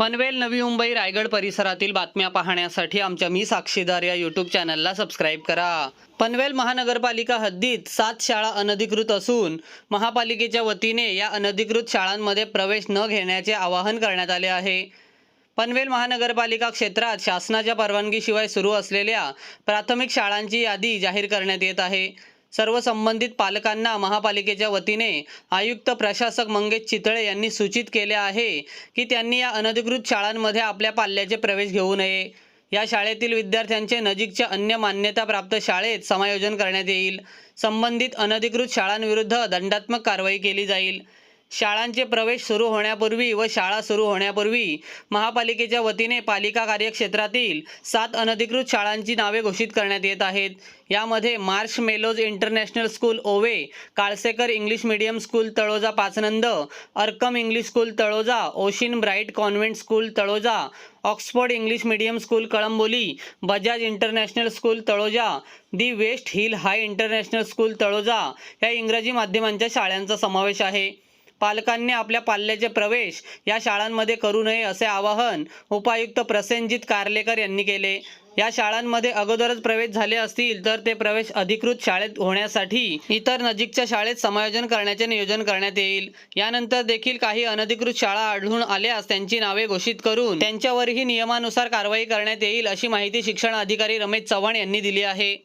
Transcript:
पनवेल नवी मुंबई रायगड परिसरातील बातम्या पाहण्यासाठी आमच्या मी साक्षीदार या यूट्यूब चॅनलला सबस्क्राईब करा. पनवेल महानगरपालिका हद्दीत सात शाळा अनधिकृत असून महापालिकेच्या वतीने या अनधिकृत शाळांमध्ये प्रवेश न घेण्याचे आवाहन करण्यात आले आहे. पनवेल महानगरपालिका क्षेत्रात शासनाच्या परवानगीशिवाय सुरू असलेल्या प्राथमिक शाळांची यादी जाहीर करण्यात येत आहे. सर्व संबंधित पालकांना महापालिकेच्या वतीने आयुक्त प्रशासक मंगेश चितळे यांनी सूचित केले आहे की त्यांनी या अनधिकृत शाळांमध्ये आपल्या पाल्याचे प्रवेश घेऊ नये. या शाळेतील विद्यार्थ्यांचे नजीकच्या अन्य मान्यताप्राप्त शाळेत समायोजन करण्यात येईल. संबंधित अनधिकृत शाळांविरुद्ध दंडात्मक कारवाई केली जाईल. शाळांचे प्रवेश सुरू होण्यापूर्वी व शाळा सुरू होण्यापूर्वी महापालिकेच्या वतीने पालिका कार्यक्षेत्रातील सात अनधिकृत शाळांची नावे घोषित करण्यात येत आहेत. यामध्ये marshmallows international school Ove Kalsekar English medium school Taloja Pachnand Arkam English school Taloja ocean bright convent school Taloja Oxford English medium school Kalamboli Bajaj international school Taloja the west hill high international school Taloja या इंग्रजी माध्यमांच्या शाळांचा समावेश आहे. पालकांनी आपल्या पाल्याचे प्रवेश या शाळांमध्ये करू नये असे आवाहन उपायुक्त प्रसेनजित कारलेकर यांनी केले. या शाळांमध्ये अगोदरच प्रवेश झाले असतील तर ते प्रवेश अधिकृत शाळेत होण्यासाठी इतर नजीकच्या शाळेत समायोजन करण्याचे नियोजन करण्यात येईल. यानंतर देखील काही अनधिकृत शाळा आढळून आल्यास त्यांची नावे घोषित करून त्यांच्यावरही नियमानुसार कारवाई करण्यात येईल अशी माहिती शिक्षण अधिकारी रमेश चव्हाण यांनी दिली आहे.